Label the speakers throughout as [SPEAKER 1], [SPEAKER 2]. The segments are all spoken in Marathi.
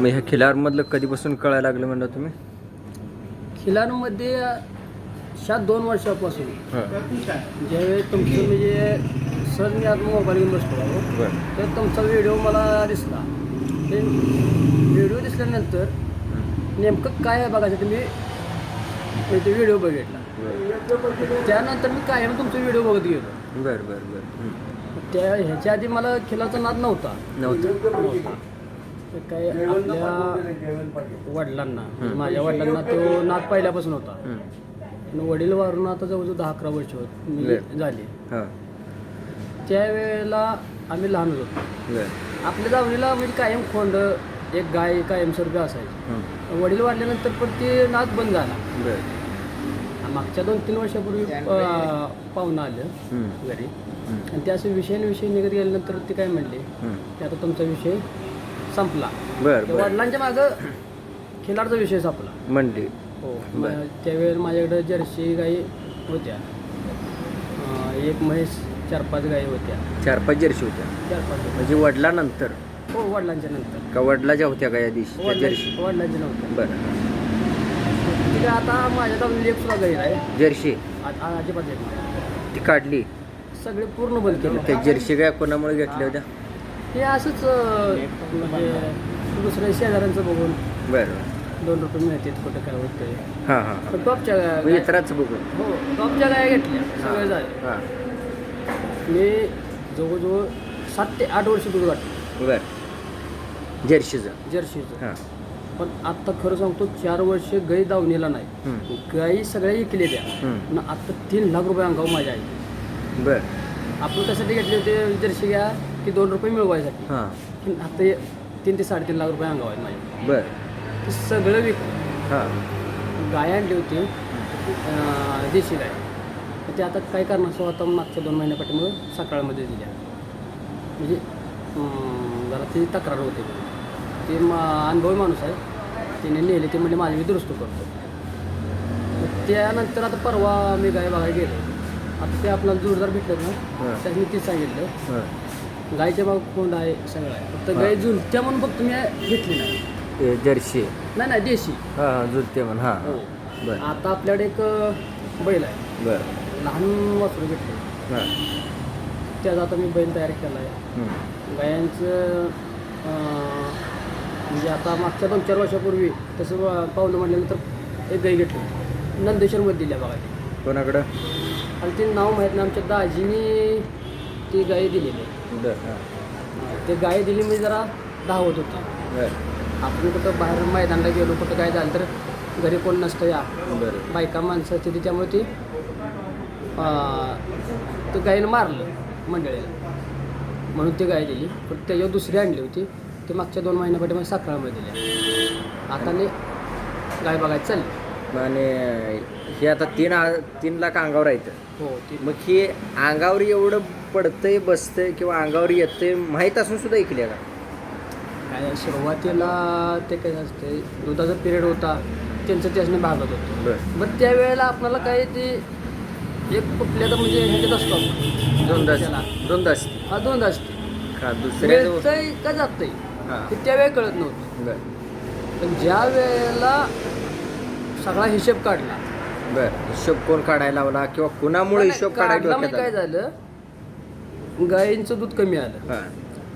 [SPEAKER 1] मग ह्या खिलारमधलं कधीपासून कळायला लागलं म्हणलं तुम्ही?
[SPEAKER 2] खिलारमध्ये ह्या दोन वर्षापासून.
[SPEAKER 1] हां.
[SPEAKER 2] ज्यावेळी तुमचं म्हणजे सर मी आता मोबाईल घेऊन बसतो.
[SPEAKER 1] बरं.
[SPEAKER 2] तर तुमचा व्हिडिओ मला दिसला. ते व्हिडिओ दिसल्यानंतर नेमकं काय आहे बघायसाठी मी ते व्हिडिओ बघितला.
[SPEAKER 1] बरं.
[SPEAKER 2] त्यानंतर मी कायम तुमचे व्हिडिओ बघत गेलो.
[SPEAKER 1] बरं बरं बरं. हं.
[SPEAKER 2] त्या ह्याच्या आधी मला खिलाचा नाद नव्हता.
[SPEAKER 1] नव्हतं.
[SPEAKER 2] काय आपल्या वडिलांना माझ्या वडिलांना तो नाद पहिल्यापासून होता
[SPEAKER 1] हं.
[SPEAKER 2] आणि वडील वारून आता जवळजवळ दहा अकरा वर्ष होत मी. झाली
[SPEAKER 1] हां
[SPEAKER 2] त्यावेळेला आम्ही लहानच होतो आपल्या दावणीला म्हणजे कायम खोंड एक गाय कायमस्वरूपी असायची
[SPEAKER 1] हं.
[SPEAKER 2] वडील वाढल्यानंतर पण ते नाद बंद झाला मागच्या दोन तीन वर्षापूर्वी पाहुणं आलं
[SPEAKER 1] हं.
[SPEAKER 2] घरी
[SPEAKER 1] हं.
[SPEAKER 2] आणि ते असे विषय विषय निघत गेल्यानंतर ते काय म्हणले
[SPEAKER 1] हं.
[SPEAKER 2] की आता तुमचा विषय संपला.
[SPEAKER 1] बरं बरं.
[SPEAKER 2] वडिलांच्या मागं खिलारचा विषय संपला.
[SPEAKER 1] म्हणली
[SPEAKER 2] हो
[SPEAKER 1] बरं.
[SPEAKER 2] त्यावेळेस माझ्याकडे जर्सी गाई होत्या. अं, एक म्हैस चार पाच गाई होत्या.
[SPEAKER 1] चार पाच जर्शी होत्या.
[SPEAKER 2] चार पाच
[SPEAKER 1] म्हणजे वडिलानंतर?
[SPEAKER 2] हो वडिलांच्या नंतर.
[SPEAKER 1] का वडिलाच्या होत्या का या दिवशी त्या जर्शी
[SPEAKER 2] वडिलांच्या वडिलांच्या नव्हत्या.
[SPEAKER 1] बरं.
[SPEAKER 2] तिथे आता माझ्या एक सुद्धा गाई आहे
[SPEAKER 1] जर्शी
[SPEAKER 2] आ- आ- अजिबात येत नाही.
[SPEAKER 1] ती काढली?
[SPEAKER 2] सगळे पूर्ण बंद केले.
[SPEAKER 1] त्या जर्शी काय कोणामुळे घेतल्या होत्या?
[SPEAKER 2] हे असंच म्हणजे दुसऱ्या शेजाऱ्यांचं बघून
[SPEAKER 1] बरं.
[SPEAKER 2] दोन रुपये मिळतात कुठं काय होतंय.
[SPEAKER 1] हां
[SPEAKER 2] पण टॉपच्या गाय
[SPEAKER 1] बघून.
[SPEAKER 2] हो टॉपच्या गाय घेतल्या सगळे झाले.
[SPEAKER 1] हां.
[SPEAKER 2] मी जवळजवळ सात ते आठ वर्ष दूध गाठलं
[SPEAKER 1] बरं. जर्शीचं.
[SPEAKER 2] जर्सीचं
[SPEAKER 1] हां.
[SPEAKER 2] पण आत्ता खरं सांगतो चार वर्ष गाई दावणीला नाही. गाई सगळ्या इकले द्या. आणि आत्ता तीन लाख रुपये अंगावर माझ्या आहे
[SPEAKER 1] बरं.
[SPEAKER 2] आपण त्यासाठी घेतले होते जर्सी घ्या की दोन रुपये मिळवायसाठी.
[SPEAKER 1] हां.
[SPEAKER 2] पण आता हे तीन ते साडेतीन लाख रुपये अंगावर आहेत माझे.
[SPEAKER 1] बरं.
[SPEAKER 2] ते सगळं विकलं
[SPEAKER 1] हां.
[SPEAKER 2] गाय आणली होती अं, देशी गाय. तर ते आता काय करणार सो आता मागच्या दोन महिन्यापाठीमुळं सकाळमध्ये दिल्या. म्हणजे अं, जरा ती तक्रार होते. ते मा अनुभवी माणूस आहे. तिने नेले ते म्हणजे माझी मी दुरुस्त करतो. मग त्यानंतर आता परवा मी गाय बघायला गेलो. आता ते आपल्याला जोरदार भेटलं ना
[SPEAKER 1] हां.
[SPEAKER 2] त्यात मी तीच सांगितलं.
[SPEAKER 1] हां.
[SPEAKER 2] गायच्या बाग कोंड आहे सगळं आहे. फक्त गाय झुलत्या म्हणून फक्त मी घेतली नाही.
[SPEAKER 1] ते जर्शी
[SPEAKER 2] नाही नाही देशी.
[SPEAKER 1] हां हां जुलते म्हण हां.
[SPEAKER 2] हो.
[SPEAKER 1] बरं.
[SPEAKER 2] आता आपल्याकडे एक अं, बैल आहे.
[SPEAKER 1] बरं.
[SPEAKER 2] लहान वासरू घेतलं
[SPEAKER 1] हां.
[SPEAKER 2] त्याचा आता मी बैल तयार केला आहे. गायांचं अं, म्हणजे आता मागच्या दोन चार वर्षापूर्वी तसं ब- पाहुणं म्हटल्यानंतर एक गाय घेतली नंदेश्वरमध्ये दिल्या बघा. ती
[SPEAKER 1] कोणाकडं?
[SPEAKER 2] आणि ते नाव माहीत नाही आमच्या दाजीने ती गाय दिलेली आहे.
[SPEAKER 1] बरं
[SPEAKER 2] ते गाय दिली म्हणजे जरा धावत होती.
[SPEAKER 1] बरं.
[SPEAKER 2] आपण कुठं बाहेर मैदानाला गेलो कुठं काय झालं तर घरी कोण नसतं या.
[SPEAKER 1] बरं.
[SPEAKER 2] बायका माणसं होती त्यामुळे ती अं, ते गायीनं मारलं मंडळीला. म्हणून ती गाय दिली. पण त्याच्यावर दुसरी आणली होती. ती मागच्या दोन महिन्यापाठी मला साखळामध्ये दिल्या आता ने गाय बघायला चालली.
[SPEAKER 1] आणि हे आता तीन आ- तीन लाख अंगावर आहेत
[SPEAKER 2] हो ती
[SPEAKER 1] मग हे अंगावर एवढं पडतंय बसतंय किंवा अंगावर येतंय माहीत असून सुद्धा ऐकल्या का?
[SPEAKER 2] काय सुरुवातीला ते काय असते दुधाचा पिरियड होता त्यांचं त्याच्याने भागत होतं.
[SPEAKER 1] बरं.
[SPEAKER 2] मग त्यावेळेला आपल्याला काय ते एक कुठल्या म्हणजे ह्याच्यात असतो आपण.
[SPEAKER 1] दोनदा
[SPEAKER 2] त्याला.
[SPEAKER 1] दोनदा
[SPEAKER 2] हा दोनदा असते
[SPEAKER 1] का दुसऱ्या
[SPEAKER 2] मिळतंय का जातंय?
[SPEAKER 1] हां.
[SPEAKER 2] ते त्यावेळी कळत नव्हतं.
[SPEAKER 1] बरं.
[SPEAKER 2] पण ज्या वेळेला सगळा हिशेब काढला.
[SPEAKER 1] बरं. हिशोब कोण काढायला लावला किंवा कुणामुळे हिशोब
[SPEAKER 2] काढला
[SPEAKER 1] काढायला
[SPEAKER 2] म्हणजे काय? झालं? गायींचं दूध कमी आलं.
[SPEAKER 1] हां.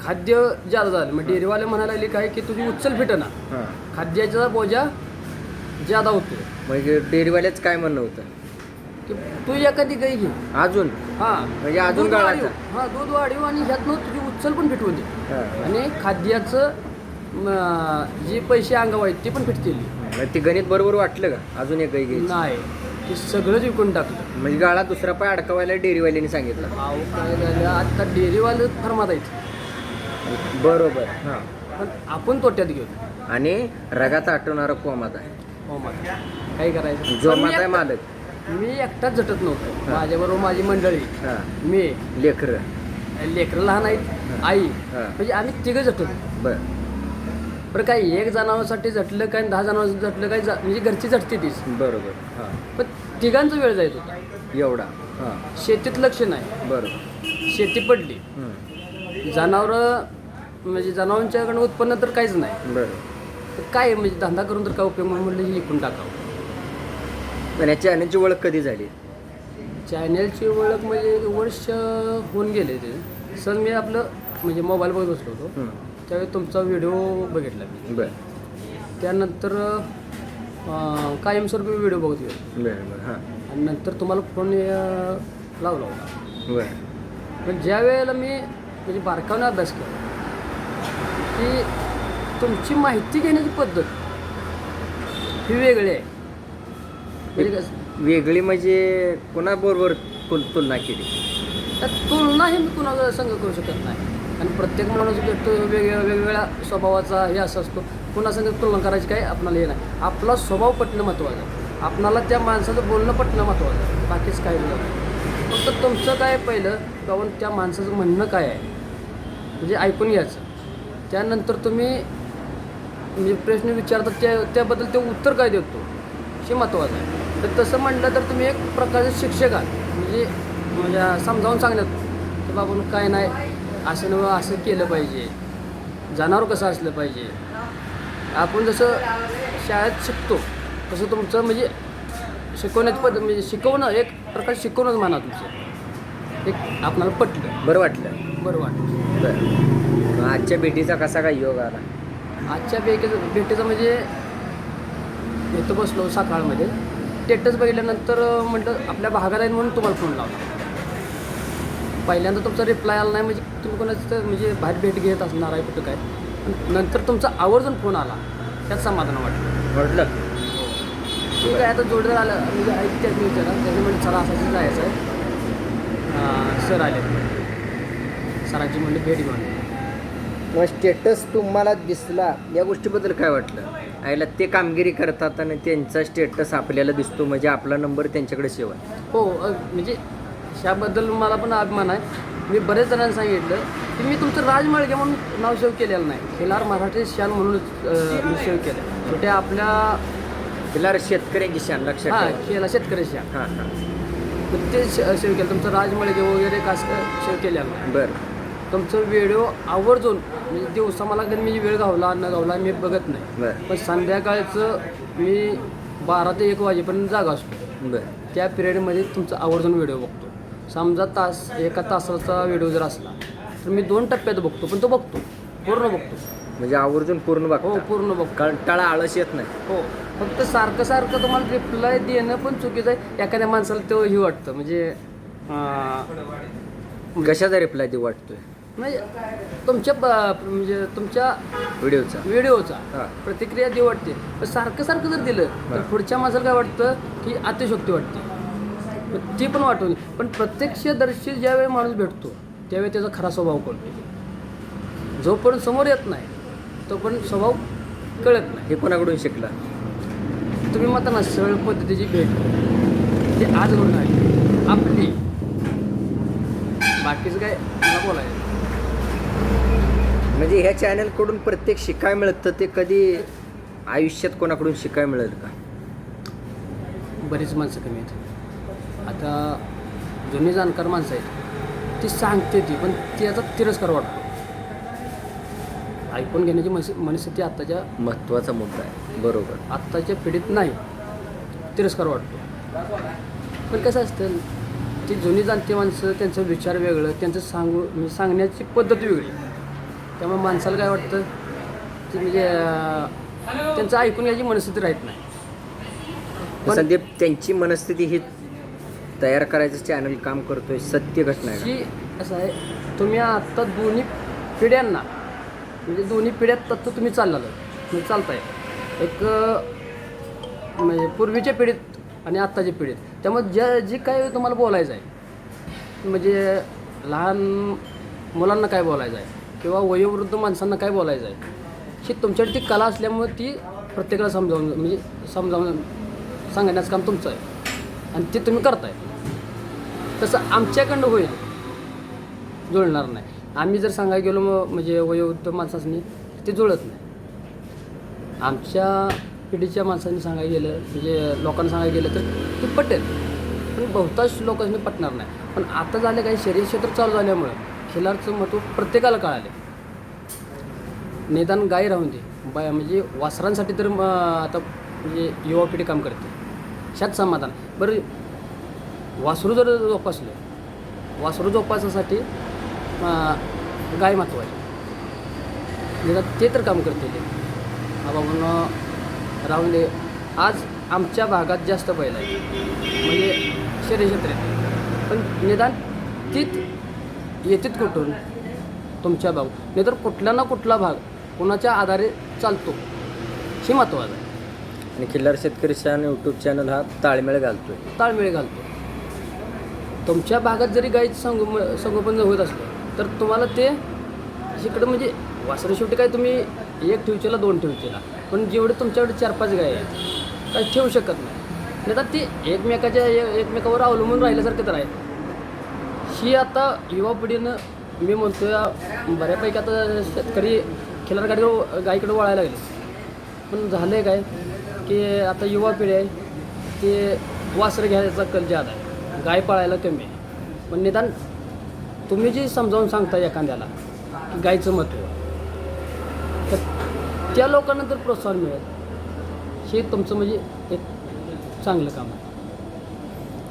[SPEAKER 2] खाद्य जादा झालं. मग डेअरीवाले म्हणायला लागले काय की तुझी उचल फिटना
[SPEAKER 1] हां.
[SPEAKER 2] खाद्याचा बोजा जादा होतो
[SPEAKER 1] म्हणजे डेअरीवाल्याच काय म्हणणं होतं?
[SPEAKER 2] की तू एखादी गाई घे.
[SPEAKER 1] अजून?
[SPEAKER 2] हा.
[SPEAKER 1] म्हणजे अजून
[SPEAKER 2] दूध
[SPEAKER 1] गाळायचं.
[SPEAKER 2] वाढीव. हा दूध वाढीव आणि ह्यातनं तुझी उचल पण फिटवून दे.
[SPEAKER 1] हां.
[SPEAKER 2] आणि खाद्याचं म, जे पैसे अंगावर आहेत ते पण फिटतील
[SPEAKER 1] मग ते गणित बरोबर वाटलं का? अजून एक गाई घ्यायची.
[SPEAKER 2] नाही. ते सगळंच विकून टाकलं.
[SPEAKER 1] म्हणजे गाळा दुसरा पाय अडकवायला डेअरीवाल्याने सांगितलं.
[SPEAKER 2] अहो काय झालं? आता डेअरीवाले फरमात आहेत.
[SPEAKER 1] बरोबर. हां.
[SPEAKER 2] पण आपण तोट्यात घेऊ
[SPEAKER 1] आणि रगात आठवणारा कोमात आहे.
[SPEAKER 2] हो मग काय करायचं?
[SPEAKER 1] जो
[SPEAKER 2] पण मी
[SPEAKER 1] मात आहे
[SPEAKER 2] एकटा-
[SPEAKER 1] मालक.
[SPEAKER 2] मी एकटाच झटत नव्हतो.
[SPEAKER 1] हा.
[SPEAKER 2] माझ्याबरोबर माझी मंडळी
[SPEAKER 1] हां.
[SPEAKER 2] मी.
[SPEAKER 1] लेकरं.
[SPEAKER 2] लेकरं लहान आहेत आई.
[SPEAKER 1] हा.
[SPEAKER 2] म्हणजे आम्ही तिघं झटतो
[SPEAKER 1] बरं.
[SPEAKER 2] बरं काय एक जनावरांसाठी झटलं काय दहा जनावर झटलं काय जा- म्हणजे घरची झटते तीच.
[SPEAKER 1] बरोबर हां.
[SPEAKER 2] पण तिघांचा वेळ जायत होता.
[SPEAKER 1] एवढा हां.
[SPEAKER 2] शेतीत लक्ष नाही.
[SPEAKER 1] बरोबर
[SPEAKER 2] शेती पडली.
[SPEAKER 1] हं.
[SPEAKER 2] जनावरं म्हणजे जनावरांच्याकडनं उत्पन्न तर काहीच नाही.
[SPEAKER 1] बरं.
[SPEAKER 2] तर काय म्हणजे धंदा करून तर काय उपयोग? म्हणून म्हणलं हे विकून टाकावं.
[SPEAKER 1] पण या चॅनलची ओळख कधी झाली?
[SPEAKER 2] चॅनलची ओळख म्हणजे एक वर्ष होऊन गेले ते. सर मी आपलं म्हणजे मोबाईल बघत बसलो होतो. त्यावेळी तुमचा व्हिडिओ बघितला मी.
[SPEAKER 1] बरं.
[SPEAKER 2] त्यानंतर अं, कायमस्वरूपी व्हिडिओ बघत गेलो
[SPEAKER 1] बरं बरं हां.
[SPEAKER 2] आणि नंतर तुम्हाला फोन अं, लावला होता.
[SPEAKER 1] बरं.
[SPEAKER 2] पण ज्या वेळेला मी म्हणजे बारकावून अभ्यास केला की तुमची माहिती घेण्याची पद्धत ही वेगळी आहे. म्हणजे कसं?
[SPEAKER 1] वेगळी म्हणजे कोणाबरोबर तुल- तुलना केली?
[SPEAKER 2] त्यात तुलना हे मी कुणाला संघ करू शकत नाही. आणि प्रत्येक माणूस तो वेगवेगळ्या वेगवेगळ्या स्वभावाचा हे असं असतो. कुणासंग तुलना करायची काय आपणाला हे नाही. आपला स्वभाव पटणं महत्त्वाचं आहे. आपणाला त्या माणसाचं बोलणं पटणं महत्त्वाचं आहे. बाकीच काही नाही. फक्त तुमचं काय पहिलं कारण त्या माणसाचं म्हणणं काय आहे? म्हणजे ऐकून घ्यायचं. त्यानंतर तुम्ही म्हणजे प्रश्न विचारतात त्या त्याबद्दल ते उत्तर काय देतो? हे महत्त्वाचं आहे. तर तसं म्हटलं तर तुम्ही एक प्रकारचे शिक्षक आहात. म्हणजे म्हणजे समजावून सांगण्यात की बाबा काय नाही. असं नव्हे असं केलं पाहिजे. जनावर कसं असलं पाहिजे. आपण जसं शाळेत शिकतो तसं तुमचं म्हणजे शिकवण्याची पद्धत म्हणजे शिकवणं एक प्रकार शिकवणंच म्हणा तुमचं. एक आपणाला पटलं.
[SPEAKER 1] बरं वाटलं.
[SPEAKER 2] बरं वाटलं.
[SPEAKER 1] बरं. मग आजच्या भेटीचा कसा काय योग आला?
[SPEAKER 2] आजच्या भेटीचं भेटीचं म्हणजे इथं बसलो सकाळमध्ये. टेटस बघितल्यानंतर म्हटलं आपल्या आहे म्हणून तुम्हाला फोन लावला. पहिल्यांदा तुमचा रिप्लाय आला नाही म्हणजे तुम्ही कोणाचं म्हणजे बाहेर भेट घेत असणार आहे कुठं काय? पण नंतर तुमचा आवर्जून फोन आला. त्यात समाधान वाटलं.
[SPEAKER 1] वाटलं?
[SPEAKER 2] ठीक आहे आता जोडदार आलं म्हणजे ऐक त्याच विचारा त्याने म्हणजे चला असं जायचं आहे. सर आले. सरांची म्हणले भेट घेऊन
[SPEAKER 1] मग स्टेटस तुम्हाला दिसला या गोष्टीबद्दल काय वाटलं? आईला ते कामगिरी करतात आणि त्यांचा स्टेटस आपल्याला दिसतो म्हणजे आपला नंबर त्यांच्याकडे सेवा आहे.
[SPEAKER 2] हो म्हणजे ह्याबद्दल मला पण अभिमान आहे. मी बरेच जणांना सांगितलं की मी तुमचं राजमाळगे म्हणून नाव सेव्ह केलेलं नाही. खिलार मराठी शान म्हणूनच अ, मी सेव्ह केलं छोट्या आपल्या
[SPEAKER 1] तिला शेतकऱ्यांची शान लक्षात
[SPEAKER 2] हां. केला शेतकरी शान.
[SPEAKER 1] हां हां.
[SPEAKER 2] ते सेव्ह केलं. तुमचं राजमाळगे वगैरे कास सेव्ह केलेलं नाही.
[SPEAKER 1] बरं.
[SPEAKER 2] तुमचं व्हिडिओ आवर्जून म्हणजे दिवसा मला कधी मी वेळ गावला न गावला मी बघत नाही. पण संध्याकाळचं मी बारा ते एक वाजेपर्यंत जागा असतो. त्या पिरियडमध्ये तुमचा आवर्जून व्हिडिओ बघतो. समजा तास एका तासाचा व्हिडिओ जर असला तर मी दोन टप्प्यात बघतो पण तो बघतो. पूर्ण बघतो.
[SPEAKER 1] म्हणजे आवर्जून पूर्ण
[SPEAKER 2] हो
[SPEAKER 1] बघा
[SPEAKER 2] पूर्ण बघतो.
[SPEAKER 1] कंटाळा आळस येत नाही.
[SPEAKER 2] हो फक्त सारखं सारखं तुम्हाला रिप्लाय देणं पण चुकीचं आहे. एखाद्या माणसाला तो ही वाटतं म्हणजे अं,
[SPEAKER 1] कशाचा रिप्लाय देऊ वाटतोय?
[SPEAKER 2] म्हणजे तुमच्या ब- म्हणजे तुमच्या
[SPEAKER 1] व्हिडिओचा
[SPEAKER 2] व्हिडिओचा
[SPEAKER 1] हां.
[SPEAKER 2] प्रतिक्रिया देऊ वाटते. पण सारखं सारखं जर दिलं तर
[SPEAKER 1] हां.
[SPEAKER 2] पुढच्या माणसाला काय वाटतं? की अतिशोक्ती वाटते. ती पण वाटून पण प्रत्यक्षदर्शी ज्यावेळी माणूस भेटतो त्यावेळी त्याचा खरा स्वभाव कळतो जोपर्यंत समोर येत नाही तोपर्यंत स्वभाव कळत नाही.
[SPEAKER 1] हे कोणाकडून शिकला?
[SPEAKER 2] तुम्ही म्हणता ना सरळ पद्धतीची भेट. ती आज घडून आहे. आपली. बाकीचं काय मला बोलायचं?
[SPEAKER 1] म्हणजे ह्या चॅनलकडून प्रत्येक शिकाय मिळतं ते कधी आयुष्यात कोणाकडून शिकाय मिळेल का?
[SPEAKER 2] बरीच माणसं कमी आहेत. आता जुनी जाणकार माणसं आहेत ती सांगते ती पण त्याचा तिरस्कार वाटतो ऐकून घेण्याची मनस मनस्थिती आत्ताच्या
[SPEAKER 1] महत्त्वाचा मुद्दा आहे. बरोबर.
[SPEAKER 2] आत्ताच्या पिढीत नाही. तिरस्कार वाटतो पण कसं असतं ती जुनी जाणती माणसं त्यांचं विचार वेगळं त्यांचं सांगू म्हणजे सांगण्याची पद्धत वेगळी. त्यामुळे माणसाला काय वाटतं की म्हणजे त्यांचं ऐकून घ्यायची मनस्थिती राहत नाही.
[SPEAKER 1] संदीप त्यांची मनस्थिती ही तयार करायचं चॅनल काम करतोय सत्य घटना आहे
[SPEAKER 2] की? असं आहे. तुम्ही आता दोन्ही पिढ्यांना म्हणजे दोन्ही पिढ्यात तत्व तुम्ही चाललेलं म्हणजे चालताय. एक म्हणजे पूर्वीच्या पिढीत आणि आत्ताच्या पिढीत. त्यामुळे ज्या जे काय तुम्हाला बोलायचं आहे म्हणजे लहान मुलांना काय बोलायचं आहे किंवा वयोवृद्ध माणसांना काय बोलायचं आहे ही तुमच्याकडे ती कला असल्यामुळे ती प्रत्येकाला समजावून म्हणजे समजावून सांगण्याचं काम तुमचं आहे. आणि ते तुम्ही करताय. तसं आमच्याकडं होईल. जुळणार नाही. आम्ही जर सांगायला गेलो मग म्हणजे वयोवृद्ध माणसांनी ते जुळत नाही. आमच्या पिढीच्या माणसांनी सांगायला गेलं म्हणजे लोकांना सांगायला गेलं तर ते पटेल. पण बहुतांश लोकांनी पटणार नाही. पण आता झालं काही शरीर क्षेत्र चालू झाल्यामुळं खिलारचं महत्त्व प्रत्येकाला कळाले निदान गाय राहून दे. बाय म्हणजे वासरांसाठी तर आता म्हणजे युवा पिढी काम करते. शात समाधान. बरं वासरू जर जोपासलं वासरू जोपासासाठी अं, गाय महत्वाची म्हणजे ते तर काम करते ते बाबा म्हणून राहून दे आज आमच्या भागात जास्त बैल आहे. म्हणजे शरीर क्षेत्र पण निदान तीत येतात कुठून? तुमच्या भाग. नाहीतर कुठला ना कुठला भाग कोणाच्या आधारे चालतो हे महत्त्वाचं आहे.
[SPEAKER 1] आणि खिल्लार शेतकरी चॅनल यूट्यूब चॅनल हा ताळमेळ घालतोय.
[SPEAKER 2] ताळमेळ घालतो तुमच्या भागात जरी गाईचं संगो संगोपन होत असलं तर तुम्हाला ते इकडं म्हणजे वासरे शेवटी काय तुम्ही एक ठेवचेला दोन ठेवचेला. पण जेवढे तुमच्याकडे चार पाच गाय आहेत काय ठेवू शकत नाही. नाही तर ती एकमेकाच्या एकमेकावर अवलंबून राहिल्यासारखं तर आहे ही आता युवा पिढीनं मी म्हणतो या बऱ्यापैकी आता शेतकरी खिलार गाडीवर गायीकडे वळायला लागले. पण झालं आहे काय की आता युवा पिढी आहे ते वासरं घ्यायचा कल ज्यादा आहे. गाय पाळायला कमी आहे. पण निदान तुम्ही जे समजावून सांगता एखाद्याला की गायचं महत्त्व तर त्या लोकांना तर प्रोत्साहन मिळेल हे तुमचं म्हणजे एक चांगलं काम आहे.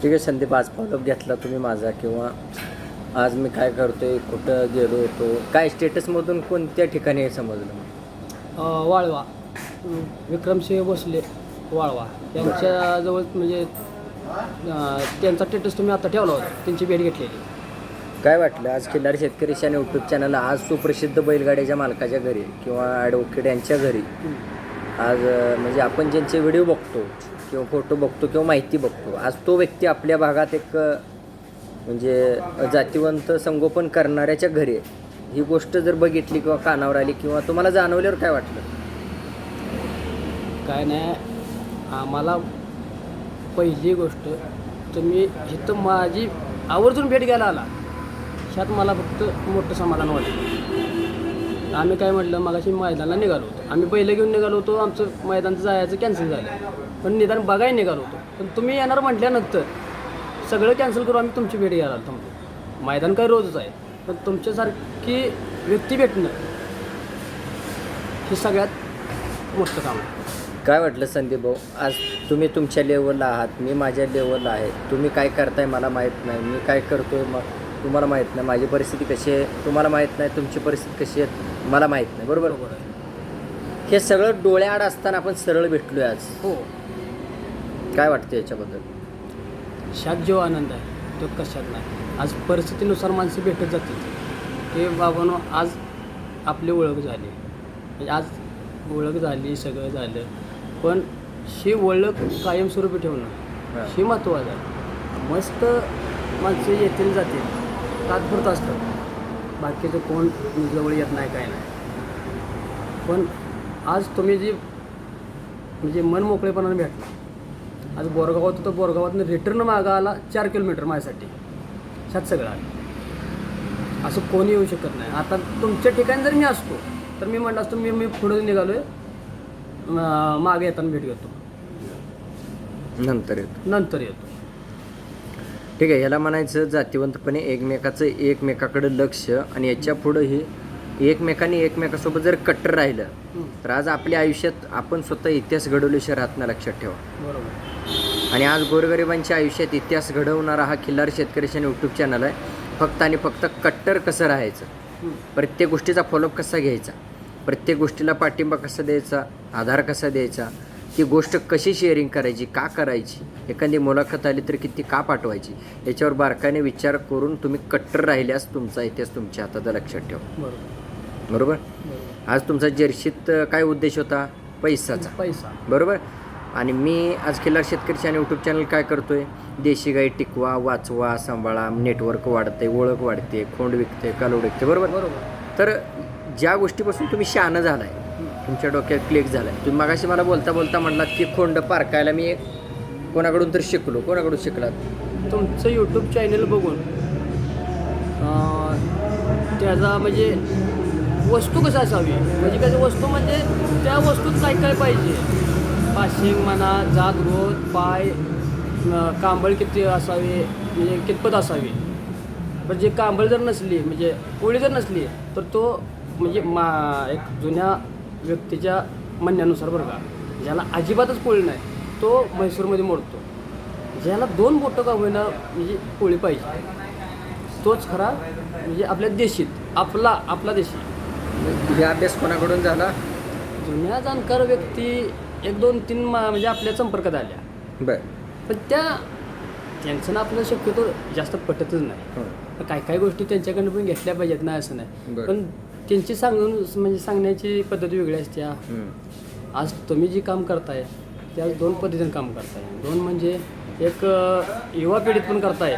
[SPEAKER 1] ठीक आहे संदीप आज फॉलोअप घेतला तुम्ही माझा किंवा आज मी काय करतोय कुठं गेलो होतो काय स्टेटसमधून कोणत्या ठिकाणी हे समजलं
[SPEAKER 2] वाळवा. विक्रमसिंह भोसले वाळवा. यांच्याजवळ म्हणजे त्यांचा स्टेटस तुम्ही आता ठेवला होता. त्यांची भेट घेतलेली
[SPEAKER 1] काय वाटलं? आज खिल्लार शेतकरी चॅनल यूट्यूब चॅनलला आज सुप्रसिद्ध बैलगाड्याच्या मालकाच्या घरी किंवा ॲडव्होकेट यांच्या घरी. आज अं, म्हणजे आपण ज्यांचे व्हिडिओ बघतो किंवा फोटो बघतो किंवा माहिती बघतो आज तो व्यक्ती आपल्या भागात एक अं, म्हणजे जातीवंत संगोपन करणाऱ्याच्या घरी. आहे. ही गोष्ट जर बघितली किंवा कानावर आली किंवा तुम्हाला जाणवल्यावर काय वाटलं?
[SPEAKER 2] काय नाही आम्हाला पहिली गोष्ट तुम्ही इथं माझी आवर्जून भेट घ्यायला आला ह्यात मला फक्त मोठं समाधान वाटलं. आम्ही काय म्हटलं मगाशी मैदानाला निघालो होतो. आम्ही पहिलं घेऊन निघालो होतो आमचं मैदानचं जायचं कॅन्सल झालं. पण निदान बघायला निघालो होतो. पण तुम्ही येणार म्हटल्यानंतर सगळं कॅन्सल करू आम्ही तुमची भेट घ्यायला आलो तुमचं मैदान काय रोजच आहे पण तुमच्यासारखी व्यक्ती भेटणं हे सगळ्यात मोठं काम आहे.
[SPEAKER 1] काय वाटलं संदीप भाऊ? आज तुम्ही तुमच्या लेवलला आहात मी माझ्या लेवलला आहे. तुम्ही काय करताय मला माहीत नाही. मी काय करतोय मग तुम्हाला माहीत नाही. माझी परिस्थिती कशी आहे तुम्हाला माहीत नाही. तुमची परिस्थिती कशी आहे मला माहीत नाही. बरोबर?
[SPEAKER 2] बरोबर आहे.
[SPEAKER 1] हे सगळं डोळ्याआड असताना आपण सरळ भेटलोय आज.
[SPEAKER 2] हो.
[SPEAKER 1] काय वाटतं याच्याबद्दल?
[SPEAKER 2] शात जो आनंद आहे तो कशात नाही. आज परिस्थितीनुसार माणसं भेटत जातील. की बाबांनो आज आपली ओळख झाली. म्हणजे आज ओळख झाली सगळं झालं. पण ही ओळख कायमस्वरूपी ठेवणं.
[SPEAKER 1] हां.
[SPEAKER 2] हे महत्त्वाचं आहे. मस्त माणसं येतील जातील. तात्पुरतं असतं. बाकीचं कोण जवळ येत नाही काय नाही. पण आज तुम्ही जी म्हणजे मन मोकळेपणाने भेटला. आज बोरगावात होतं बोरगावातनं रिटर्न मागा आला चार किलोमीटर माझ्यासाठी. ह्यात सगळं आलं. असं कोणी येऊ शकत नाही. आता तुमच्या ठिकाणी जर मी असतो तर मी म्हणलं असतो मी मी पुढे निघालो आहे मागे येताना भेट घेतो.
[SPEAKER 1] नंतर येतो.
[SPEAKER 2] नंतर येतो.
[SPEAKER 1] ठीक आहे याला म्हणायचं जातीवंतपणे एकमेकाचं एकमेकाकडे लक्ष आणि याच्या पुढं ही एकमेकांनी एकमेकासोबत जर कट्टर राहिलं तर आज आपल्या आयुष्यात आपण स्वतः इतिहास घडवल्याशिवाय राहत नाही लक्षात ठेवा.
[SPEAKER 2] बरोबर.
[SPEAKER 1] आणि आज गोरगरिबांच्या आयुष्यात इतिहास घडवणारा हा खिल्लार शेतकऱ्याच्या यूट्यूब चॅनल आहे. फक्त आणि फक्त कट्टर कसं राहायचं? प्रत्येक गोष्टीचा फॉलोअप कसा घ्यायचा? प्रत्येक गोष्टीला पाठिंबा कसा द्यायचा आधार कसा द्यायचा ती गोष्ट कशी शेअरिंग करायची का करायची एखादी मुलाखत आली तर किती का पाठवायची याच्यावर बारकाने विचार करून तुम्ही कट्टर राहिल्यास तुमचा इतिहास तुमच्या हातात आहे, लक्षात ठेवा.
[SPEAKER 2] बरोबर.
[SPEAKER 1] आज तुमचा जर्शीत काय उद्देश होता? पैसाचा.
[SPEAKER 2] पैसा.
[SPEAKER 1] बरोबर? आणि मी आज खिल्लार शेतकरी आणि यूट्यूब चॅनल काय करतोय? देशी गाई टिकवा वाचवा सांभाळा नेटवर्क वाढते ओळख वाढते खोंड विकते कालोड विकते बरोबर?
[SPEAKER 2] बरोबर.
[SPEAKER 1] तर ज्या गोष्टीपासून तुम्ही शहाणं झालाय
[SPEAKER 2] आहे
[SPEAKER 1] तुमच्या डोक्यात क्लिक झालाय तुम्ही मागाशी मला बोलता बोलता म्हणलात की खोंड पारकायला मी एक कोणाकडून तर शिकलो कोणाकडून शिकलात?
[SPEAKER 2] तुमचं यूट्यूब चॅनल बघून त्याचा म्हणजे वस्तू कसं असावी? म्हणजे कसं वस्तू म्हणजे त्या वस्तूत काय काय पाहिजे? पाशिंग म्हणा जात गोत पाय कांबळ किती असावी? म्हणजे कितपत असावी? पण जे कांबळ जर नसली म्हणजे पोळी जर नसली तर तो म्हणजे मा एक जुन्या व्यक्तीच्या म्हणण्यानुसार बरं का ज्याला अजिबातच पोळी नाही तो म्हैसूरमध्ये मोडतो. ज्याला दोन बोटं का होईना म्हणजे पोळी पाहिजे तोच खरा म्हणजे आपल्या देशीत आपला आपला देशी.
[SPEAKER 1] हा अभ्यास कोणाकडून झाला?
[SPEAKER 2] जुन्या जाणकार व्यक्ती एक दोन तीन मा म्हणजे आपल्या संपर्कात आल्या.
[SPEAKER 1] बर.
[SPEAKER 2] पण त्या त्यांचं ना आपलं शक्यतो जास्त पटतच नाही.
[SPEAKER 1] हो.
[SPEAKER 2] तर काय काय गोष्टी त्यांच्याकडनं पण घेतल्या पाहिजेत ना असं नाही. पण त्यांची सांगून म्हणजे सांगण्याची पद्धत वेगळी असते. आज तुम्ही जी काम करताय ते आज दोन पद्धतीने काम करताय. दोन म्हणजे एक युवा पिढीत पण करताय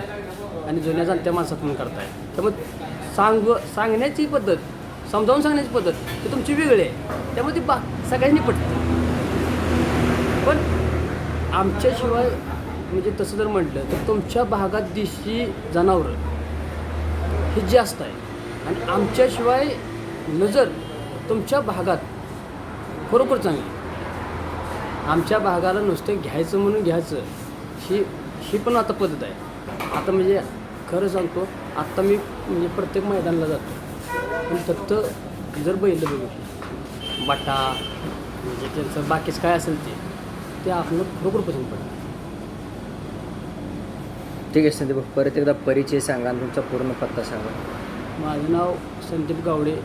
[SPEAKER 2] आणि जुन्या जाणत्या माणसात पण करताय. त्यामुळे सांग सांगण्याची पद्धत समजावून सांगण्याची पद्धत ही तुमची वेगळी आहे. त्यामुळे ती बा सगळ्यांनी पटते. पण आमच्याशिवाय म्हणजे तसं जर म्हटलं तर तुमच्या भागात देशी जनावरं हे जास्त आहे. आणि आमच्याशिवाय नजर तुमच्या भागात खरोखर चांगली. आमच्या भागाला नुसतं घ्यायचं म्हणून घ्यायचं ही ही पण आता पद्धत आहे. आता म्हणजे खरं सांगतो आत्ता मी म्हणजे प्रत्येक मैदानाला जातो. पण फक्त जर बैल बघितली बटा म्हणजे त्यांचं बाकीचं काय असेल ते ते आपलं खरोखर पसंत पडतं.
[SPEAKER 1] ठीक आहे संदीप परत एकदा परिचय सांगा आणि तुमचा पूर्ण पत्ता सांगा.
[SPEAKER 2] माझं नाव संदीप गावडे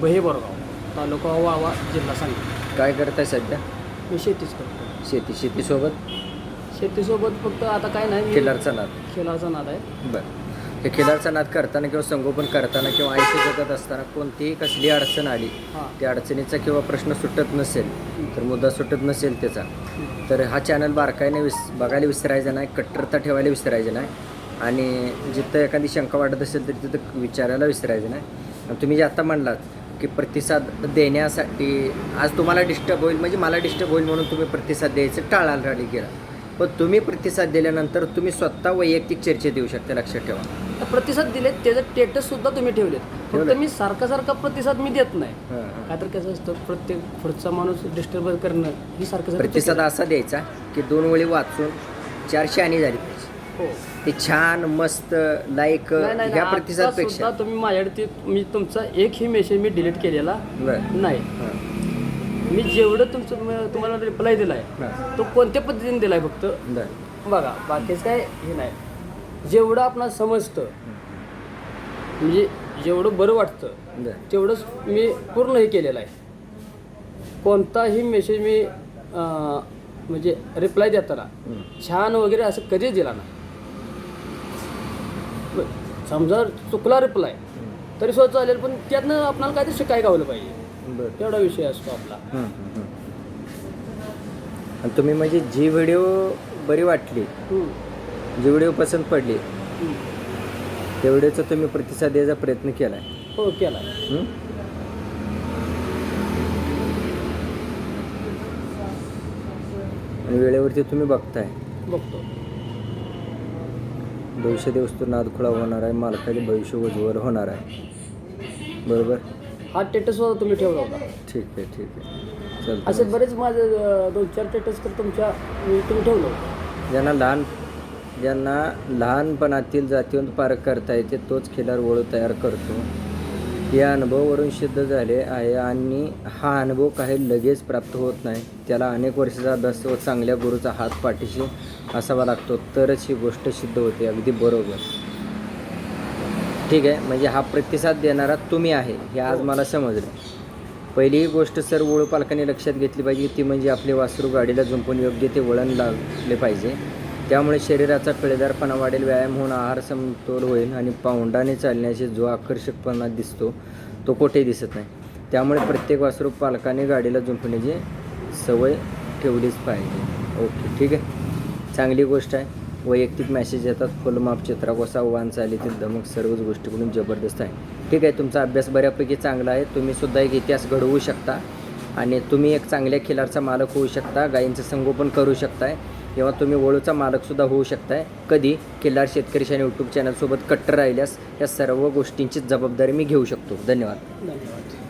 [SPEAKER 2] बहे बोरगाव तालुका वावा जिल्हा सांगली.
[SPEAKER 1] काय करताय सध्या?
[SPEAKER 2] मी शेतीच करतो
[SPEAKER 1] शेती शेतीसोबत?
[SPEAKER 2] शेतीसोबत फक्त आता काय नाही मी
[SPEAKER 1] खिलारचा नाद.
[SPEAKER 2] खेळाचा नाद आहे.
[SPEAKER 1] बरं. हे खिलारचा नाद करताना किंवा संगोपन करताना किंवा आयुष्य जगत असताना कोणतीही कसली अडचण आली
[SPEAKER 2] हां.
[SPEAKER 1] त्या अडचणीचा किंवा प्रश्न सुटत नसेल तर मुद्दा सुटत नसेल त्याचा. तर हा चॅनल बारकाईने विस बघायला विसरायचा नाही कट्टरता ठेवायला विसरायचं नाही आणि जिथं एखादी शंका वाटत असेल तर तिथं विचारायला विसरायचं नाही. आणि तुम्ही जे आता म्हणलात की प्रतिसाद देण्यासाठी आज तुम्हाला डिस्टर्ब होईल म्हणजे मला डिस्टर्ब होईल म्हणून तुम्ही प्रतिसाद द्यायचं टाळाटाळी केला पण तुम्ही प्रतिसाद दिल्यानंतर तुम्ही स्वतः वैयक्तिक चर्चेत येऊ शकता लक्षात ठेवा.
[SPEAKER 2] प्रतिसाद दिलेत त्याचं स्टेटस सुद्धा तुम्ही ठेवलेत. फक्त. मी सारखा सारखा प्रतिसाद मी देत नाही.
[SPEAKER 1] हां, हां.
[SPEAKER 2] काय तर कसं असतं प्रत्येक पुढचा माणूस डिस्टर्ब करणं ही सारखं सारखं
[SPEAKER 1] प्रतिसाद असा द्यायचा की दोन वेळी वाचून चारशे आणि झाली पाहिजे.
[SPEAKER 2] हो.
[SPEAKER 1] ते छान मस्त लाईक
[SPEAKER 2] नाही नाही
[SPEAKER 1] ह्या
[SPEAKER 2] नाही,
[SPEAKER 1] प्रतिसादपेक्षा.
[SPEAKER 2] आता सुद्धा तुम्ही माझ्याकडे ते- मी तुमचा एकही मेसेज मी डिलीट केलेला
[SPEAKER 1] बरं.
[SPEAKER 2] नाही.
[SPEAKER 1] हां.
[SPEAKER 2] मी जेवढं तुमचं तुम्हाला रिप्लाय दिलाय
[SPEAKER 1] हां.
[SPEAKER 2] तो कोणत्या पद्धतीने दिलाय फक्त?
[SPEAKER 1] बरं.
[SPEAKER 2] बघा बाकीच काय हे नाही. जेवढं आपणाला समजतं म्हणजे जेवढं बरं वाटतं
[SPEAKER 1] बरं.
[SPEAKER 2] तेवढंच मी पूर्ण हे केलेलं आहे. कोणताही मेसेज मी अं, म्हणजे रिप्लाय देताना
[SPEAKER 1] हं.
[SPEAKER 2] छान वगैरे असं कधीच दिला ना ब- समजा चुकला रिप्लाय तरी सुद्धा चालेल पण त्यातनं आपणाला काहीतरी शिकाय गावलं पाहिजे. तेवढा विषय असतो आपला.
[SPEAKER 1] आणि तुम्ही म्हणजे जी व्हिडिओ बरी वाटली. जी व्हिडिओ पसंत पडली. त्या व्हिडिओचा तुम्ही प्रतिसाद द्यायचा प्रयत्न केला आहे
[SPEAKER 2] हो केला.
[SPEAKER 1] आणि वेळेवरती तुम्ही बघताय.
[SPEAKER 2] बघतो.
[SPEAKER 1] भविष्य दिवस तो नादखुळा होणार आहे मालकाचे भविष्य उज्ज्वल होणार आहे. बरोबर?
[SPEAKER 2] हा टेटस सुद्धा तुम्ही ठेवला होता.
[SPEAKER 1] ठीक आहे ठीक आहे.
[SPEAKER 2] असे
[SPEAKER 1] चल.
[SPEAKER 2] बरेच माझे अं, दोन चार टेटस तर तुमच्या तुम्ही ठेवलं होतं.
[SPEAKER 1] ज्यांना लहान ज्यांना लहानपणातील जातीवंत पारख करता येते तोच खिलार वळू तयार करतो. या अनुभवावरून सिद्ध झाले आहे आणि हा अनुभव काही लगेच प्राप्त होत नाही. त्याला अनेक वर्षाचा अभ्यास व चांगल्या गुरुचा हात पाठीशी असावा लागतो तरच ही गोष्ट सिद्ध होते. अगदी बरोबर. ठीक आहे म्हणजे हा प्रतिसाद देणारा तुम्ही आहे हे आज मला समजलं. पहिली ही गोष्ट सर्व वळू पालकांनी लक्षात घेतली पाहिजे ती म्हणजे आपले वासरू गाडीला झुंपून योग्य ते वळण लागले पाहिजे. त्यामुळे शरीराचा पिळदारपणा वाढेल व्यायाम होऊन आहार समतोल होईल आणि पाऊंडाने चालण्याचे जो आकर्षकपणा दिसतो तो कुठेही दिसत नाही. त्यामुळे प्रत्येक वासरू पालकाने गाडीला झुंपण्याची सवय ठेवलीच पाहिजे. ओके ठीक आहे. चांगली गोष्ट आहे. वैयक्तिक मेसेज येतात. फुलमाप चित्राकोसा वाहन चालीतील धमक सर्वच गोष्टीकडून जबरदस्त आहे. ठीक आहे तुमचा अभ्यास बऱ्यापैकी चांगला आहे. तुम्हीसुद्धा एक इतिहास घडवू शकता आणि तुम्ही एक चांगल्या खिलारचा मालक होऊ शकता. गायींचं संगोपन करू शकताय. किंवा तुम्ही वळूचा मालकसुद्धा होऊ शकताय. कधी किल्लार शेतकरी आणि यूट्यूब चॅनलसोबत कट्टर राहिल्यास या सर्व गोष्टींची जबाबदारी मी घेऊ शकतो. धन्यवाद.
[SPEAKER 2] धन्यवाद.